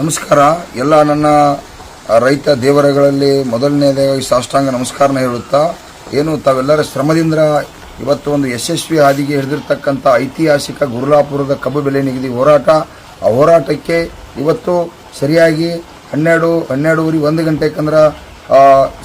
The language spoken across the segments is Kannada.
ನಮಸ್ಕಾರ. ಎಲ್ಲ ನನ್ನ ರೈತ ದೇವರಗಳಲ್ಲಿ ಮೊದಲನೇದಾಗಿ ಸಾಷ್ಟಾಂಗ ನಮಸ್ಕಾರನ ಹೇಳುತ್ತಾ, ಏನು ತಾವೆಲ್ಲರ ಶ್ರಮದಿಂದ ಇವತ್ತು ಒಂದು ಯಶಸ್ವಿ ಹಾದಿಗೆ ಹಿಡಿದಿರ್ತಕ್ಕಂಥ ಐತಿಹಾಸಿಕ ಗುರುಲಾಪುರದ ಕಬ್ಬು ಬೆಲೆ ನಿಗದಿ ಹೋರಾಟ, ಆ ಹೋರಾಟಕ್ಕೆ ಇವತ್ತು ಸರಿಯಾಗಿ ಹನ್ನೆರಡು, ಹನ್ನೆರಡೂವರೆ ಒಂದು ಗಂಟೆಕಂದ್ರೆ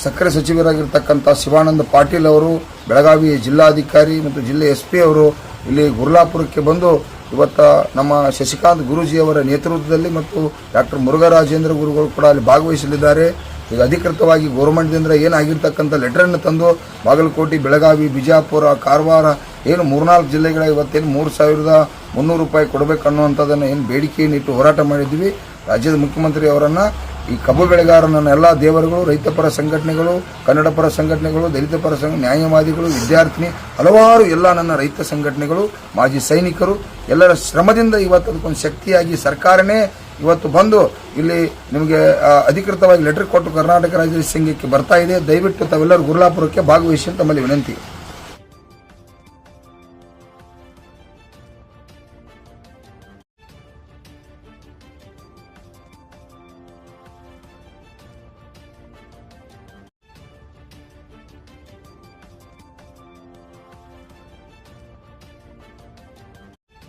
ಸಕ್ಕರೆ ಸಚಿವರಾಗಿರ್ತಕ್ಕಂಥ ಶಿವಾನಂದ ಪಾಟೀಲ್ ಅವರು, ಬೆಳಗಾವಿ ಜಿಲ್ಲಾಧಿಕಾರಿ ಮತ್ತು ಜಿಲ್ಲೆ ಎಸ್ ಪಿ ಅವರು ಇಲ್ಲಿ ಗುರುಲಾಪುರಕ್ಕೆ ಬಂದು ಇವತ್ತ ನಮ್ಮ ಶಶಿಕಾಂತ್ ಗುರೂಜಿಯವರ ನೇತೃತ್ವದಲ್ಲಿ ಮತ್ತು ಡಾಕ್ಟರ್ ಮುರುಘರಾಜೇಂದ್ರ ಗುರುಗಳು ಕೂಡ ಅಲ್ಲಿ ಭಾಗವಹಿಸಲಿದ್ದಾರೆ. ಈಗ ಅಧಿಕೃತವಾಗಿ ಗೌರ್ಮೆಂಟ್ದಿಂದ ಏನಾಗಿರ್ತಕ್ಕಂಥ ಲೆಟ್ರನ್ನು ತಂದು ಬಾಗಲಕೋಟೆ, ಬೆಳಗಾವಿ, ಬಿಜಾಪುರ, ಕಾರವಾರ ಏನು ಮೂರ್ನಾಲ್ಕು ಜಿಲ್ಲೆಗಳ ಇವತ್ತೇನು ಮೂರು ಸಾವಿರದ ಮುನ್ನೂರು ರೂಪಾಯಿ ಕೊಡಬೇಕು ಅನ್ನುವಂಥದ್ದನ್ನು ಏನು ಬೇಡಿಕೆಯನ್ನು ಇಟ್ಟು ಹೋರಾಟ ಮಾಡಿದ್ವಿ ರಾಜ್ಯದ ಮುಖ್ಯಮಂತ್ರಿ ಅವರನ್ನು ಈ ಕಬ್ಬು ಬೆಳೆಗಾರನನ್ನು ಎಲ್ಲ ದೇವರುಗಳು ರೈತಪರ ಸಂಘಟನೆಗಳು, ಕನ್ನಡ ಪರ ಸಂಘಟನೆಗಳು, ದಲಿತ ಪರ ಸಂಘ, ನ್ಯಾಯವಾದಿಗಳು, ವಿದ್ಯಾರ್ಥಿನಿ, ಹಲವಾರು ಎಲ್ಲ ನನ್ನ ರೈತ ಸಂಘಟನೆಗಳು, ಮಾಜಿ ಸೈನಿಕರು, ಎಲ್ಲರ ಶ್ರಮದಿಂದ ಇವತ್ತು ಅದಕ್ಕೊಂದು ಶಕ್ತಿಯಾಗಿ ಸರ್ಕಾರನೇ ಇವತ್ತು ಬಂದು ಇಲ್ಲಿ ನಿಮಗೆ ಅಧಿಕೃತವಾಗಿ ಲೆಟರ್ ಕೊಟ್ಟು ಕರ್ನಾಟಕ ರಾಜ್ಯ ಸಂಘಕ್ಕೆ ಬರ್ತಾ ಇದೆ. ದಯವಿಟ್ಟು ತಾವೆಲ್ಲರೂ ಗುರುಲಾಪುರಕ್ಕೆ ಭಾಗವಹಿಸಿ ತಮ್ಮಲ್ಲಿ ವಿನಂತಿ.